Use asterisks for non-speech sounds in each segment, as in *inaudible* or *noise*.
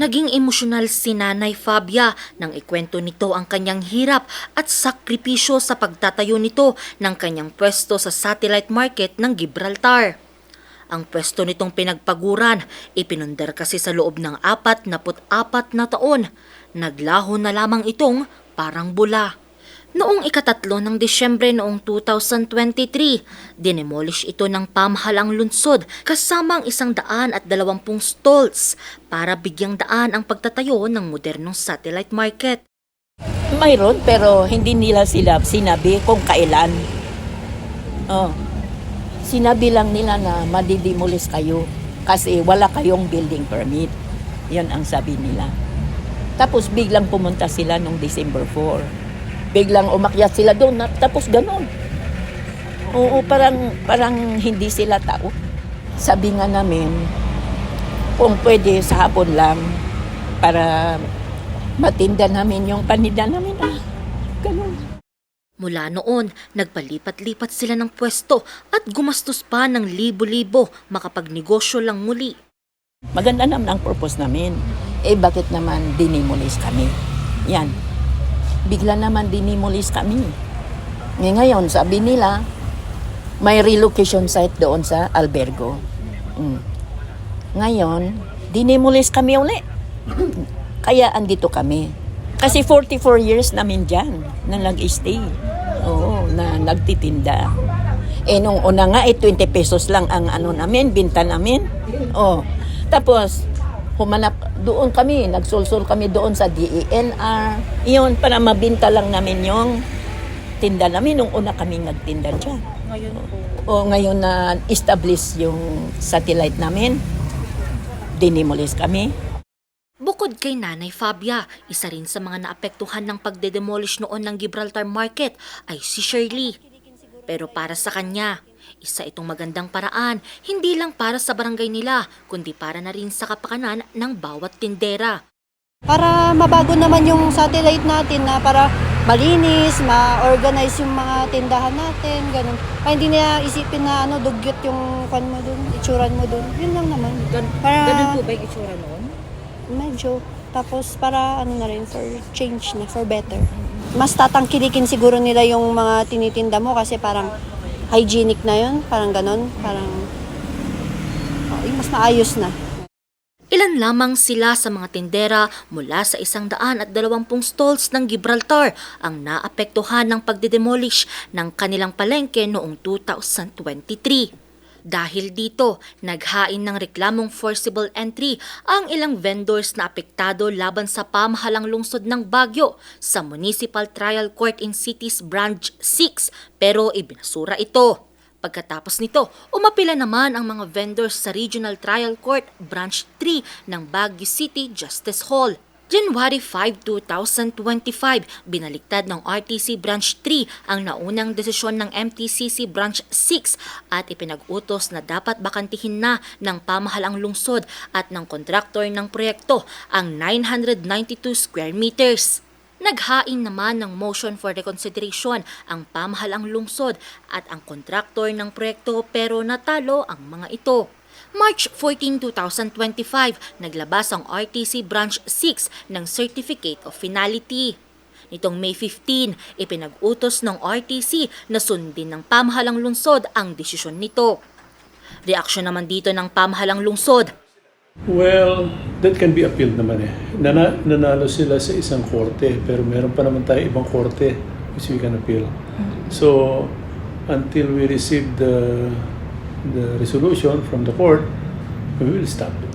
Naging emosyonal si Nanay Fabia nang ikwento nito ang kanyang hirap at sakripisyo sa pagtatayo nito ng kanyang pwesto sa satellite market ng Gibraltar. Ang pwesto nitong pinagpaguran, ipinundar kasi sa loob ng apat na apat na taon. Naglaho na lamang itong parang bula. Noong ikatatlo ng Disyembre noong 2023, dinemolish ito ng pamahalang lungsod kasama ang isang daan at dalawampung stalls para bigyang daan ang pagtatayo ng modernong satellite market. Mayroon pero hindi nila sila sinabi kung kailan. Oh. Sinabi lang nila na madidimulis kayo kasi wala kayong building permit. Yan ang sabi nila. Tapos biglang pumunta sila nung December 4. Biglang umakyat sila doon na, tapos ganun. Oo, parang, parang hindi sila tao. Sabi nga namin, kung pwede sa hapon lang para matinda namin yung paninda namin. Ah, ganun. Mula noon, nagpalipat-lipat sila ng pwesto at gumastos pa ng libo-libo makapagnegosyo lang muli. Maganda naman ang purpose namin. Eh, bakit naman dinimulis kami? Yan. Bigla naman dinimulis kami. Ngayon, sabi nila, may relocation site doon sa albergo. Mm. Ngayon, dinimulis kami uli. *clears throat* Kaya andito kami. Kasi 44 years namin dyan na nag-stay. Oo, na nagtitinda. Eh, nung una nga, eh, 20 pesos lang ang ano namin, binta namin. Oh. Tapos, humanap, doon kami, nagsulsul kami doon sa DENR. Iyon, para mabinta lang namin yung tinda namin nung una kami nagtinda dyan. Ngayon po. O ngayon na establish yung satellite namin, dinimulis kami. Bukod kay Nanay Fabia, isa rin sa mga naapektuhan ng pagdedemolish noon ng Gibraltar Market ay si Shirley. Pero para sa kanya, isa itong magandang paraan, hindi lang para sa barangay nila, kundi para na rin sa kapakanan ng bawat tindera. Para mabago naman yung satellite natin na para malinis, ma-organize yung mga tindahan natin, ganun. Para hindi na isipin na ano, dugyot yung kwan mo dun, itsuran mo dun. Yun lang naman. Para, ba yung itsura noon? medyo. Tapos para ano na rin, for change na, for better. Mas tatangkilikin siguro nila yung mga tinitinda mo kasi parang hygienic na yun, parang ganun, parang oh, mas maayos na. Ilan lamang sila sa mga tindera mula sa isang daan at dalawampung stalls ng Gibraltar ang naapektuhan ng pagdedemolish ng kanilang palengke noong 2023. Dahil dito, naghain ng reklamong forcible entry ang ilang vendors na apektado laban sa pamahalang lungsod ng Baguio sa Municipal Trial Court in Cities Branch 6 pero ibinasura ito. Pagkatapos nito, umapila naman ang mga vendors sa Regional Trial Court Branch 3 ng Baguio City Justice Hall. January 5, 2025, binaliktad ng RTC Branch 3 ang naunang desisyon ng MTCC Branch 6 at ipinag-utos na dapat bakantihin na ng pamahalang lungsod at ng kontraktor ng proyekto ang 992 square meters. Naghain naman ng motion for reconsideration ang pamahalang lungsod at ang kontraktor ng proyekto pero natalo ang mga ito. March 14, 2025, naglabas ang RTC Branch 6 ng Certificate of Finality. Nitong May 15, ipinag-utos ng RTC na sundin ng pamahalang lungsod ang desisyon nito. Reaksyon naman dito ng pamahalang lungsod, Well, that can be appealed naman eh. Nana, nanalo sila sa isang korte, pero meron pa naman tayo ibang korte which we can appeal. So, until we receive the the resolution from the court, we will stop it.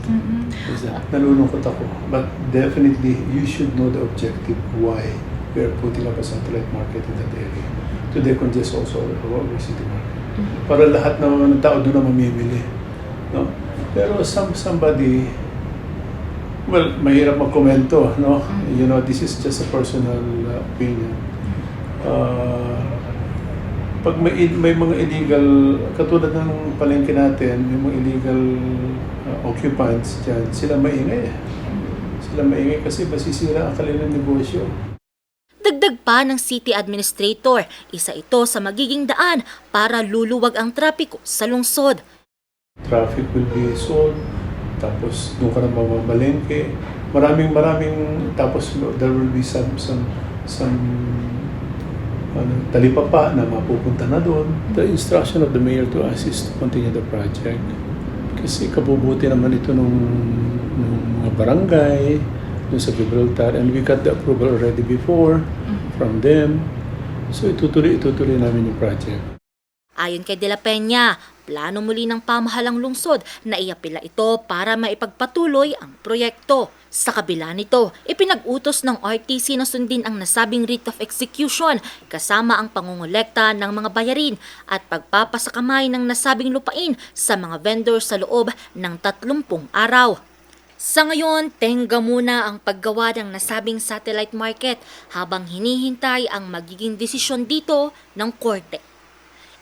Is that? Nalulungkot ako. But definitely, you should know the objective why we are putting up a satellite market in that area. To decongest also our city market. Para lahat ng mga tao doon na mamimili. No? Pero some, somebody, well, mahirap magkomento, no? You know, this is just a personal uh, opinion. Uh, pag may, may mga illegal, katulad ng palengke natin, may mga illegal uh, occupants dyan, sila maingay. Sila maingay kasi masisira ang kanilang negosyo. Dagdag pa ng city administrator, isa ito sa magiging daan para luluwag ang trapiko sa lungsod. Traffic will be solved, tapos doon ka na mamamalengke, maraming maraming tapos there will be some some some talipapa na mapupunta na doon. The instruction of the mayor to us is to continue the project. Kasi kabubuti naman ito nung, nung mga barangay, dun sa Gibraltar, and we got the approval already before from them. So itutuloy, itutuloy namin yung project. Ayon kay De La Peña, plano muli ng pamahalang lungsod na iapila ito para maipagpatuloy ang proyekto. Sa kabila nito, ipinag-utos ng RTC na sundin ang nasabing rate of execution kasama ang pangungulekta ng mga bayarin at pagpapasakamay ng nasabing lupain sa mga vendor sa loob ng 30 araw. Sa ngayon, tenga muna ang paggawa ng nasabing satellite market habang hinihintay ang magiging desisyon dito ng korte.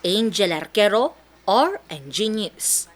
Angel Arquero, RNG News.